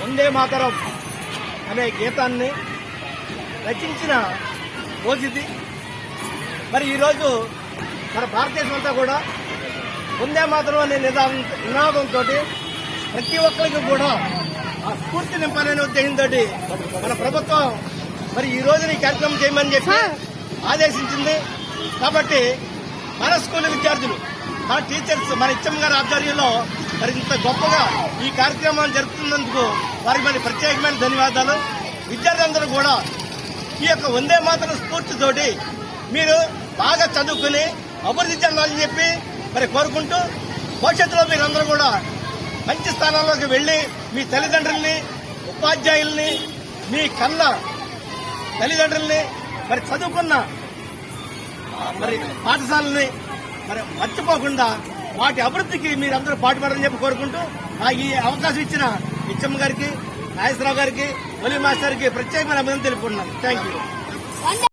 వందే మాతరం అనే గీతాన్ని రచించిన రోజుది మరి ఈరోజు మన భారతదేశం అంతా కూడా వందే మాతరం అనే నిదానం నినాదంతో ప్రతి ఒక్కరికి కూడా ఆ స్ఫూర్తి నింపాలనే ఉద్దేశంతో మన ప్రభుత్వం మరి ఈ రోజున ఈ కార్యక్రమం చేయమని చెప్పి ఆదేశించింది. కాబట్టి మన స్కూల్ విద్యార్థులు మన టీచర్స్ మన ఇచ్చమ్మ గారి ఆధ్వర్యంలో మరి ఇంత గొప్పగా ఈ కార్యక్రమాన్ని జరుపుతున్నందుకు వారికి మరి ప్రత్యేకమైన ధన్యవాదాలు. విద్యార్థులందరూ కూడా ఈ యొక్క వందే మాత్రం స్ఫూర్తితోటి మీరు బాగా చదువుకుని అభివృద్ధి చెందాలని చెప్పి మరి కోరుకుంటూ భవిష్యత్తులో మీరందరూ కూడా మంచి స్థానాల్లోకి వెళ్ళి మీ తల్లిదండ్రుల్ని ఉపాధ్యాయుల్ని మీ కన్న తల్లిదండ్రుల్ని మరి చదువుకున్న మరి పాఠశాలని మరి మర్చిపోకుండా వాటి అభివృద్ధికి మీరందరూ పాటుపడాలని చెప్పి కోరుకుంటూ నాకు ఈ అవకాశం ఇచ్చిన ఇచ్చమ్మ గారికి నాగేశ్వరరావు గారికి ఒలి మాస్టర్కి ప్రత్యేకమైన అభినందన తెలుపుకుంటున్నాను. Thank you